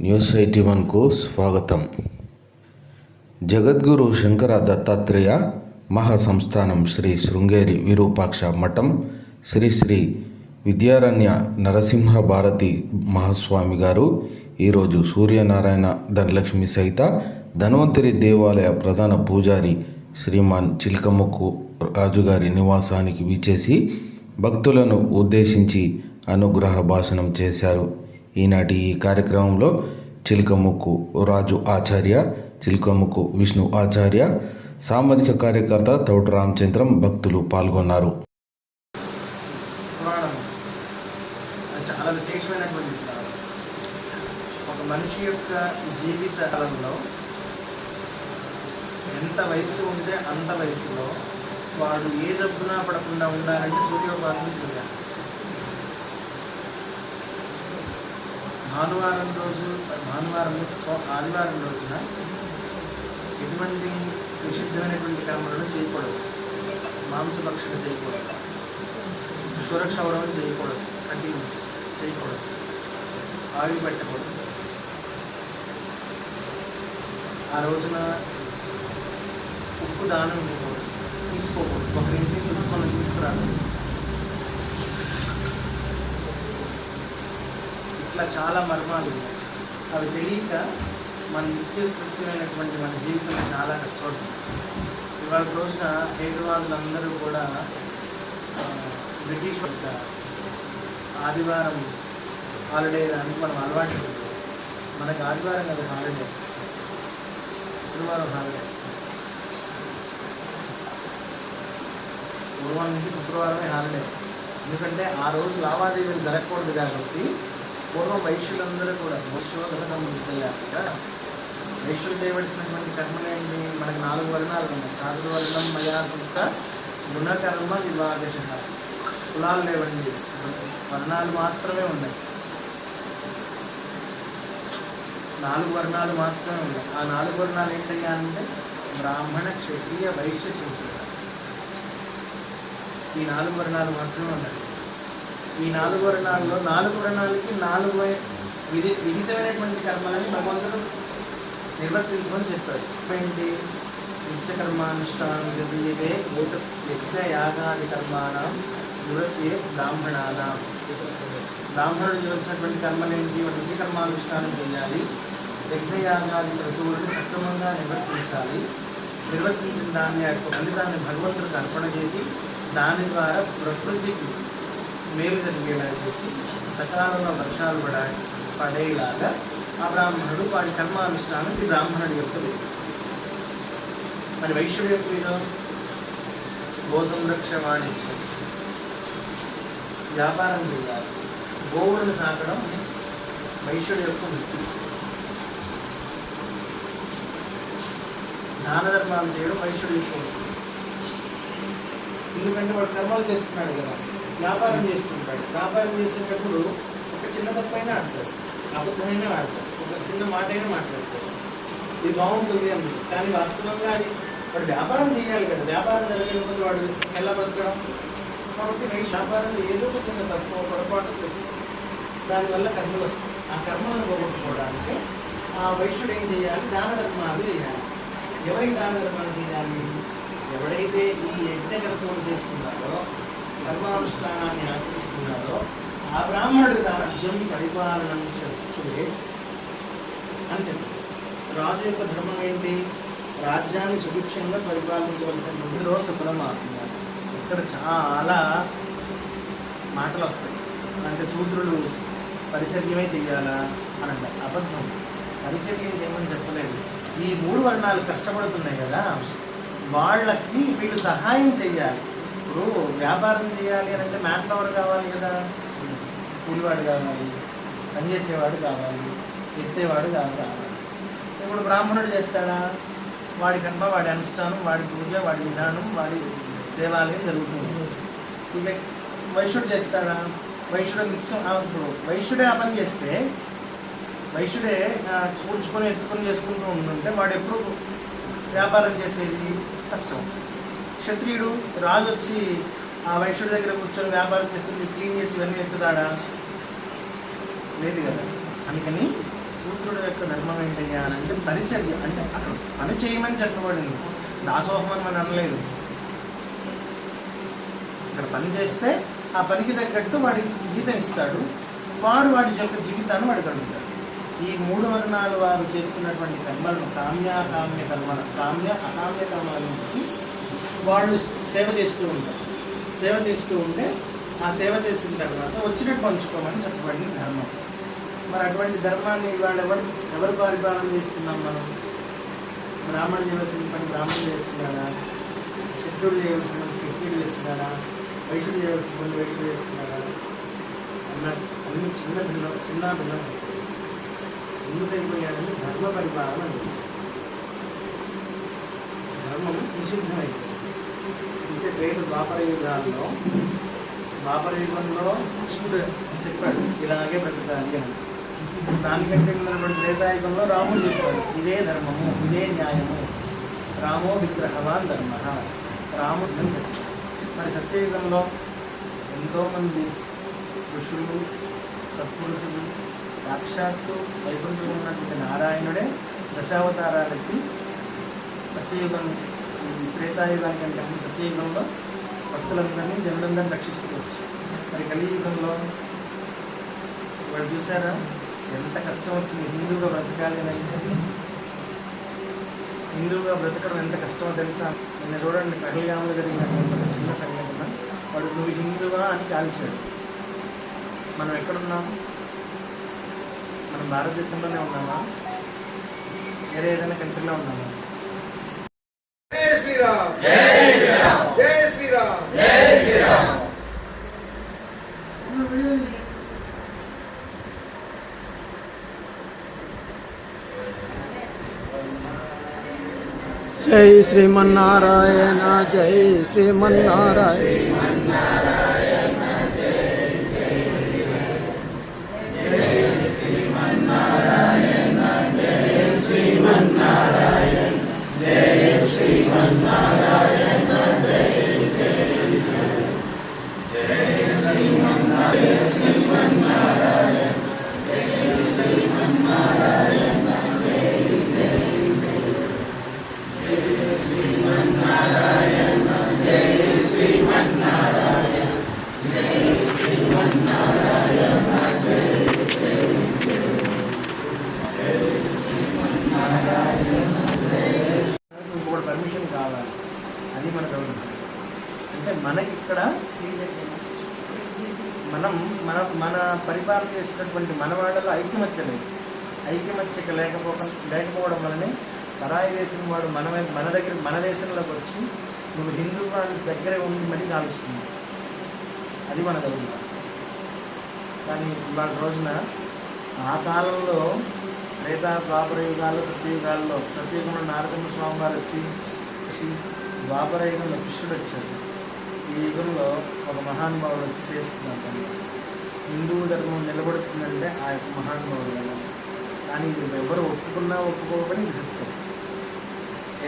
News eighty వన్కు స్వాగతం. జగద్గురు శంకర దత్తాత్రేయ మహాసంస్థానం శ్రీ శృంగేరి విరూపాక్ష మఠం శ్రీ శ్రీ విద్యారణ్య నరసింహ భారతి మహాస్వామి గారు ఈరోజు సూర్యనారాయణ ధనలక్ష్మి సహిత ధన్వంతరి దేవాలయ ప్రధాన పూజారి శ్రీమాన్ చిల్కముక్కు రాజుగారి నివాసానికి విచేసి భక్తులను ఉద్దేశించి అనుగ్రహ భాషణం చేశారు. ఈనాటి ఈ కార్యక్రమంలో చిలకముక్కు రాజు ఆచార్య చిలకముక్కు విష్ణు ఆచార్య సామాజిక కార్యకర్త తౌట రామచంద్రం భక్తులు పాల్గొన్నారు. చాలా విశేషమైనటువంటి ఒక మనిషి యొక్క జీవిత ఎంత వయసు ఉంటే అంత వయసులో వాడు ఏ జబ్బున పడకుండా ఉండాలంటే సూర్యోపాసన చేయాలి. భానువారం రోజు భానువారం ఆదివారం రోజున ఎటువంటి నిషిద్ధమైనటువంటి కర్మలను చేయకూడదు. మాంసభక్షణ చేయకూడదు. క్షౌరం చేయకూడదు. కంటి చేయకూడదు. ఆవి పెట్టకూడదు. ఆ రోజున ఉప్పు దానం ఇవ్వకూడదు. తీసుకోకూడదు. ఒక ఇంటి నుంచి మనం ఇట్లా చాలా మర్మాలు. ఉన్నాయి అవి తెలియక మన నిత్య కృత్యమైనటువంటి మన జీవితం చాలా కష్టపడుతుంది ఇవాళ రోజున హైదరాబాద్లందరూ కూడా బ్రిటిష్ యొక్క ఆదివారం హాలిడే అని మనం అలవాటు మనకు ఆదివారం కదా హాలిడే? శుక్రవారం హాలిడే. పూర్వం నుంచి శుక్రవారమే హాలిడే. ఎందుకంటే ఆ రోజు లావాదేవీలు జరగకూడదు కాబట్టి పూర్వం వైశ్యులందరూ కూడా వైశ్యోధన సంబంధితంగా వైశ్యులు చేయవలసినటువంటి కర్మలేంటి మనకి నాలుగు వర్ణాలు ఉన్నాయి. సాధు వర్ణం మయా కృత గుణకర్మ వివాహ కులాలు లేవండి. వర్ణాలు మాత్రమే ఉన్నాయి. నాలుగు వర్ణాలు మాత్రమే ఉన్నాయి. ఆ నాలుగు వర్ణాలు ఏంటయ్యా అంటే బ్రాహ్మణ క్షత్రియ వైశ్య శూద్ర ఈ నాలుగు వర్ణాలు మాత్రమే ఉన్నాయి. ఈ నాలుగు వర్ణాల్లో నాలుగు వర్ణాలకి నాలుగు వై- విధి విహితమైనటువంటి కర్మలని భగవంతుడు నిర్వర్తించమని చెప్పాడు. ఏంటి నిత్యకర్మానుష్ఠానం గదియే భూత యజ్ఞ యాగాది కర్మాణం యువతే బ్రాహ్మణాన. బ్రాహ్మణుడు చేయవలసినటువంటి కర్మలేంటి? వాడు నిత్యకర్మానుష్ఠానం చేయాలి. యజ్ఞయాగాది క్రతువులను సక్రమంగా నిర్వర్తించాలి. నిర్వర్తించిన దాన్ని యొక్క ఫలితాన్ని భగవంతుడికి అర్పణ చేసి దాని ద్వారా ప్రకృతికి మేలు జరిగేలా చేసి సకాలంలో వర్షాలు పడ పడేలాగా ఆ బ్రాహ్మణుడు వాడి కర్మానుష్ఠానం ఇది బ్రాహ్మణుడి యొక్క విధి మరి వైశ్యుడి యొక్క విధం గో సంరక్ష వాణిజ్యం. వ్యాపారం చేయాలి. గోవులను సాకడం వైశ్యుడి యొక్క వృత్తి. దాన ధర్మాలు చేయడం వైశ్యుడి యొక్క వృత్తి. ఎందుకంటే వాడు కర్మలు చేస్తున్నాడు కదా. వ్యాపారం చేస్తుంటాడు. వ్యాపారం చేసేటప్పుడు ఒక చిన్న తప్పైనా ఆడతాడు. అబద్ధమైనా ఆడతాడు. ఒక చిన్న మాట అయినా మాట్లాడతాడు. ఇది బాగుంటుంది అని. కానీ వాస్తవంగా అది వాడు వ్యాపారం చేయాలి కదా. వ్యాపారం జరగకపోతే వాడు ఎలా బ్రతకడం? కాబట్టి ఈ వ్యాపారంలో ఏదో ఒక చిన్న తప్పు పొరపాటు దానివల్ల కర్మలు వస్తాయి ఆ కర్మలను పోగొట్టుకోవడానికి ఆ వైశ్యుడు ఏం చేయాలి? దాన ధర్మాలు చేయాలి. ఎవరికి దాన ధర్మాలు చేయాలి? ఎవడైతే ఈ యజ్ఞకర్తలు చేస్తున్నారో ధర్మానుష్ఠానాన్ని ఆచరిస్తున్నారో ఆ బ్రాహ్మణుడు రాజ్యం పరిపాలన చూడే అని చెప్పారు. రాజు యొక్క ధర్మం ఏంటి? రాజ్యాన్ని సుభిక్షంగా పరిపాలించవలసినటువంటి రోజు సుఫలమవుతున్నారు ఇక్కడ చాలా మాటలు వస్తాయి. అంటే శూద్రులు పరిచర్యమే చెయ్యాలా అని అంటారు అబద్ధం. పరిచర్యం చేయమని చెప్పలేదు. ఈ మూడు వర్ణాలు కష్టపడుతున్నాయి కదా. వాళ్ళకి వీళ్ళు సహాయం చెయ్యాలి. ఇప్పుడు వ్యాపారం చేయాలి అని అంటే మ్యాన్ పవర్ కావాలి కదా. కూలివాడు కావాలి పనిచేసేవాడు కావాలి ఎత్తేవాడు కావాలి. ఇప్పుడు బ్రాహ్మణుడు చేస్తాడా? వాడి కర్మ వాడి అనుష్ఠానం వాడి పూజ వాడి విధానం వాడి దేవాలయం జరుగుతుంది. ఇక వైశ్యుడు చేస్తాడా? వైశ్యుడు నిత్యం ఇప్పుడు వైశ్యుడే ఆ పని చేస్తే వైశ్యుడే కూర్చుకొని ఎత్తుకొని చేసుకుంటూ ఉంటుంటే వాడు ఎప్పుడు వ్యాపారం చేసేది? కష్టం. క్షత్రియుడు రాజు వచ్చి ఆ వైశ్యుడి దగ్గర కూర్చొని వ్యాపారం చేస్తుంది క్లీన్ చేసి ఇవన్నీ ఎత్తుతాడా? లేదు కదా. అందుకని శూద్రుడు యొక్క ధర్మం ఏంటయ్యా అని అంటే పరిచర్య అంటే అక్కడ పని చేయమని చెప్పబడింది. దాసోహం అని మనం అనలేదు. ఇక్కడ పని చేస్తే ఆ పనికి తగ్గట్టు వాడికి జీతం ఇస్తాడు. వాడు వాడి యొక్క జీవితాన్ని వాడు గడుపుతాడు. ఈ మూడు వర్ణాలు వారు చేస్తున్నటువంటి కర్మలను కామ్య కామ్య కర్మల కామ్య అకామ్య కర్మలకి వాళ్ళు సేవ చేస్తూ ఉంటారు. సేవ చేస్తూ ఉంటే ఆ సేవ చేసిన తర్వాత వచ్చినట్టు పంచుకోమని చెప్పబడిన ధర్మం. మరి అటువంటి ధర్మాన్ని ఇవాళ ఎవరు ఎవరు పరిపాలన చేస్తున్నాం మనం? బ్రాహ్మణ చేయవలసిన పని బ్రాహ్మణులు చేస్తున్నాడా క్షత్రుడు చేయవలసిన పని క్షత్రుడు చేస్తున్నాడా వైశ్యుడు చేయవలసిన పని వైశ్యుడు చేస్తున్నాడా అన్న అన్ని చిన్న భిన్న చిన్న భిన్నం. ఎందుకైపోయాడని ధర్మ పరిపాలన లేదు. ధర్మం నిషిద్ధమైంది పేరు రేపు యుగాల్లో ద్వాపర యుగంలో కృష్ణుడు చెప్పాడు ఇలాగే బ్రతకాలి దానికంటే ముందున్నటువంటి త్రేతాయుగంలో రాముడు చెప్పాడు ఇదే ధర్మము ఇదే న్యాయము. రామో విగ్రహవాన్ ధర్మ? రాముడు అని చెప్పాడు. మరి సత్యయుగంలో ఎంతోమంది ఋషులు సత్పురుషులు సాక్షాత్తు వైకుంఠంలో ఉన్నటువంటి నారాయణుడే దశావతారాలకి సత్యయుగం త్రేతాయుగానికి అంటే ముందు సత్యయుగంలో భక్తులందరినీ జనులందరినీ రక్షిస్తూ వచ్చు మరి కలియుగంలో వాళ్ళు చూసారా? ఎంత కష్టం వచ్చింది. హిందువుగా బ్రతకాలి అని అంటే హిందువుగా బ్రతకడం ఎంత కష్టమో తెలుసా? నేను చూడండి పహల్గాములో జరిగినటువంటి ఒక చిన్న సంఘటన. వాడు నువ్వు హిందువా అని కాల్చాడు. మనం ఎక్కడున్నాం? మనం భారతదేశంలోనే ఉన్నామా? వేరే ఏదైనా కంట్రీలో ఉన్నామా? जय श्रीमारायण जय श्रीमारायण మనం మన మన పరిపాలన చేసినటువంటి మన వాళ్ళలో ఐకమత్య లేదు. ఐకమత్యక లేకపోక లేకపోవడం వల్లనే పరాయి దేశం వాడు మన మన దగ్గర మన దేశంలోకి వచ్చి నువ్వు హిందూ వాళ్ళ దగ్గర ఉండి మరీ కాలుస్తుంది అది మన దగ్గర కానీ ఇవాళ రోజున ఆ కాలంలో త్రేతా ద్వాపర యుగాల్లో సత్యయుగాల్లో సత్యయుగంలో నారసింహ స్వామి వారు వచ్చి వచ్చి ద్వాపర యుగంలో కృష్ణుడు వచ్చాడు. ఈ యుగంలో ఒక మహానుభావుడు వచ్చి చేస్తున్నాడు హిందూ ధర్మం నిలబడుతుందంటే ఆ యొక్క మహానుభావుడు వల్ల కానీ ఇది ఎవరు ఒప్పుకున్నా ఒప్పుకోకపోయినా ఇది సత్యం.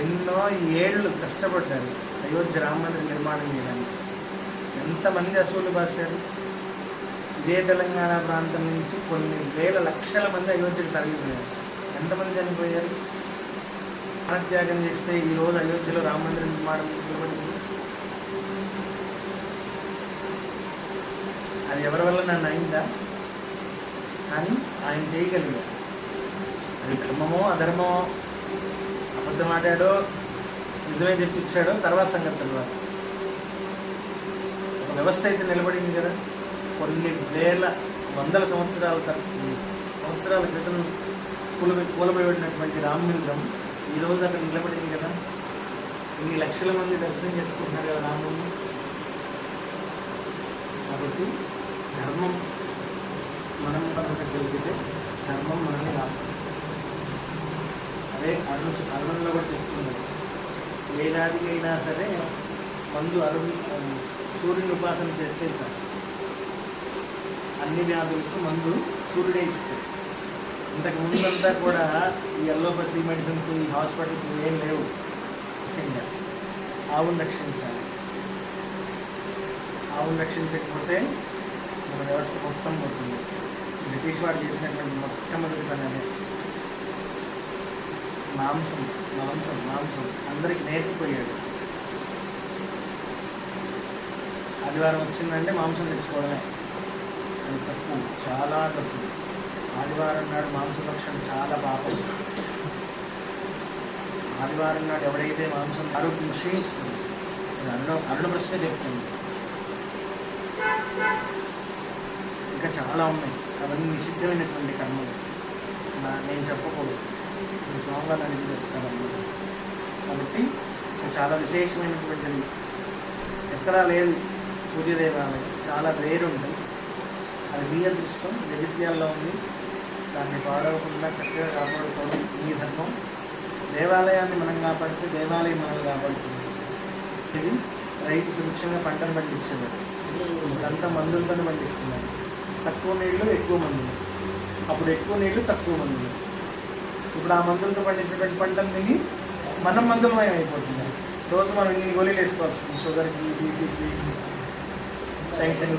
ఎన్నో ఏళ్ళు కష్టపడ్డారు అయోధ్య రామ మందిర నిర్మాణం చేయడానికి. ఎంతమంది అసూలు బాసారు ఇదే తెలంగాణ ప్రాంతం నుంచి కొన్ని వేల లక్షల మంది అయోధ్యకు తరలిపోయారు. ఎంతమంది చనిపోయారు? ప్రాణత్యాగం చేస్తే ఈ రోజు అయోధ్యలో రామ మందిర నిర్మాణం నిలబడింది. అది ఎవరి వల్ల నన్ను అయిందా? కానీ ఆయన చేయగలిగా అది ధర్మమో అధర్మమో అబద్ధం ఆడాడో నిజమే చెప్పించాడో తర్వాత సంగతి తర్వాత ఒక వ్యవస్థ అయితే నిలబడింది కదా. కొన్ని వేల వందల సంవత్సరాల తర- సంవత్సరాల క్రితం కూలబె కూలబడినటువంటి రామమందిరం ఈరోజు అక్కడ నిలబడింది కదా. ఇన్ని లక్షల మంది దర్శనం చేసుకుంటున్నారు కదా రాముడిని. కాబట్టి ధర్మం మనం బతకగలిగితే ధర్మం మనల్ని రాదు. అదే అరుణ అరుణంలో కూడా చెప్తున్నారు. ఏడాదికైనా సరే మందు అరుణ్ సూర్యుని ఉపాసన చేస్తే చాలు. అన్ని వ్యాధులకు మందు సూర్యుడే ఇస్తాడు. ఇంతకు ముందంతా కూడా ఈ అల్లోపతి మెడిసిన్స్ ఈ హాస్పిటల్స్ ఏం లేవు. ముఖ్యంగా ఆవును రక్షించాలి. ఆవును రక్షించకపోతే మన వ్యవస్థ మొత్తం పోతుంది. బ్రిటిష్ వారు చేసినటువంటి మొట్టమొదటి పని అదే. మాంసం మాంసం మాంసం అందరికి నేర్పిపోయాడు ఆదివారం వచ్చిందంటే మాంసం తెచ్చుకోవడమే. అది తప్పు చాలా తప్పు. ఆదివారం నాడు మాంసభక్షణం చాలా పాపం. ఆదివారం నాడు ఎవడైతే మాంసం ఆరోగ్యం క్షీణిస్తుంది అది అరుణ అరుణ ప్రశ్న చెప్తుంది. ఇంకా చాలా ఉన్నాయి. అవన్నీ నిషిద్ధమైనటువంటి కర్మలు. నా నేను చెప్పకూడదు. మీ స్వామిగా నన్ను చెప్తాను కాబట్టి చాలా విశేషమైనటువంటిది. ఎక్కడా లేదు సూర్యదేవాలయం. చాలా రేర్ ఉంటాయి అది మీ అదృష్టం. జగిత్యాల్లో ఉంది. దాన్ని పాడవకుండా చక్కగా కాపాడుకోవడం మీ ధర్మం. దేవాలయాన్ని మనం కాపాడితే దేవాలయం మనం కాపాడుతుంది. ఇది రైతు సురక్షంగా పంటను పండించేవారు. ఇదంతా మందులతోనే పండిస్తున్నారు. తక్కువ నీళ్ళు ఎక్కువ మందులు. అప్పుడు ఎక్కువ నీళ్ళు తక్కువ మందులు. ఇప్పుడు ఆ మందులతో పండించినటువంటి పంటలు తిని మనం మందులమయం అయిపోతుంది రోజు మనం ఇన్ని గోళీలు వేసుకోవాల్సింది. షుగర్కి బీపీకి టెన్షన్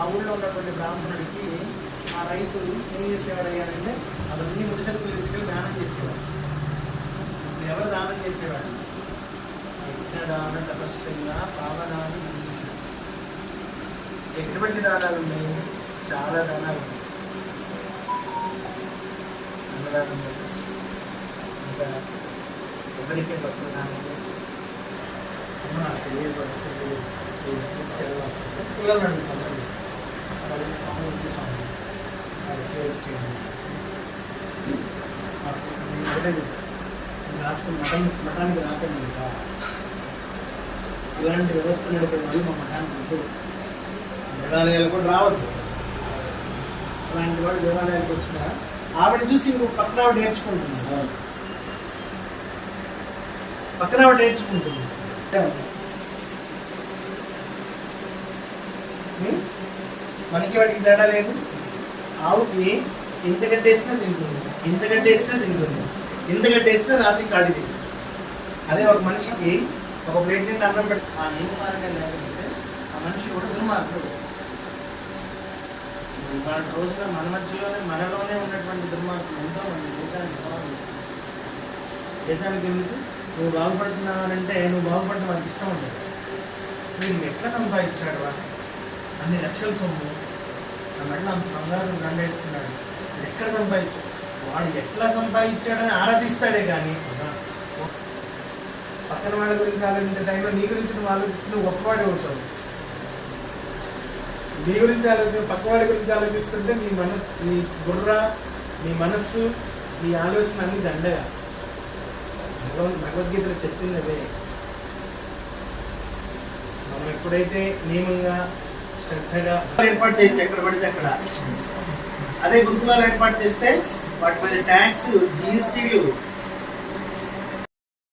ఆ ఊళ్ళో ఉన్నటువంటి బ్రాహ్మణుడికి ఆ రైతులు ఏం చేసేవారు అయ్యారంటే అవన్నీ ముడి సరుకులు తీసుకెళ్ళి దానం చేసేవారు. ఇప్పుడు ఎవరు దానం చేసేవాడు దానం తపస్సుగా పావనాన్ని ఎటువంటి దానాలు ఉన్నాయి? చాలా దానాలు ఉన్నాయి. అన్నదానం చేయొచ్చు ఇంకా ఎవరికి వస్త్రదానం దానం అమ్మ నాకు తెలియదు. పిల్లలు అడుగుతాను వాళ్ళకి స్వామి స్వామి. వాళ్ళు చేయొచ్చు నేను రాసుకుని మఠం మఠానికి రాకండి ఇలాంటి వ్యవస్థ నడిపే వాళ్ళు మా మఠానికి ఉంటుంది దేవాలయాలు కూడా రావద్దు. అలాంటి వాళ్ళు దేవాలయాలకు వచ్చిన ఆవిడ చూసి ఇంకొక పక్కన ఆవిడ నేర్చుకుంటుంది. పక్కన ఆవిడ నేర్చుకుంటుంది. మనకి వాడికి తేడా లేదు. ఆవుకి ఇంత గడ్డేసినా తింటుంది ఇంత గడ్డేసినా తింటుంది ఇంత గడ్డేసినా రాత్రి ఖాళీ చేసేస్తుంది. అదే ఒక మనిషికి ఒక ప్లేట్ నిండా అన్నం పెట్టి ఆ నీకు మార్గం లేకపోతే ఆ మనిషి కూడా దుర్మార్గుడు. ఇవాళ రోజున మన మధ్యలోనే మనలోనే ఉన్నటువంటి దుర్మార్గులు ఎంతో మంది దేశానికి బాగుంది దేశానికి ఎందుకు? నువ్వు బాగుపడుతున్నావనంటే నువ్వు బాగుపడటం మనకి ఇష్టం ఉండదు. మీరు ఎట్లా సంపాదించాడు వాడు? అన్ని లక్షల సొమ్ము. నా మెడలో అంత బంగారం దండేస్తున్నాడు. ఎక్కడ సంపాదించాడు? వాడు ఎట్లా సంపాదించాడని ఆరాధిస్తాడే కానీ పక్కన వాళ్ళ గురించి ఆలోచించే టైంలో నీ గురించి నువ్వు ఆలోచిస్తే గొప్పవాడే అవుతావు. నీ గురించి ఆలోచన పక్కవాడి గురించి ఆలోచిస్తుంటే నీ మనస్ నీ బుర్ర నీ మనస్సు నీ ఆలోచన అన్ని దండగా. భగవద్ భగవద్గీతలో చెప్పింది అదే. మనం ఎప్పుడైతే నియమంగా శ్రద్ధగా ఏర్పాటు చేయొచ్చు ఎక్కడ పడితే అక్కడ. అదే గురుకులాలు ఏర్పాటు చేస్తే వాటి మీద ట్యాక్స్ జిఎస్టీలు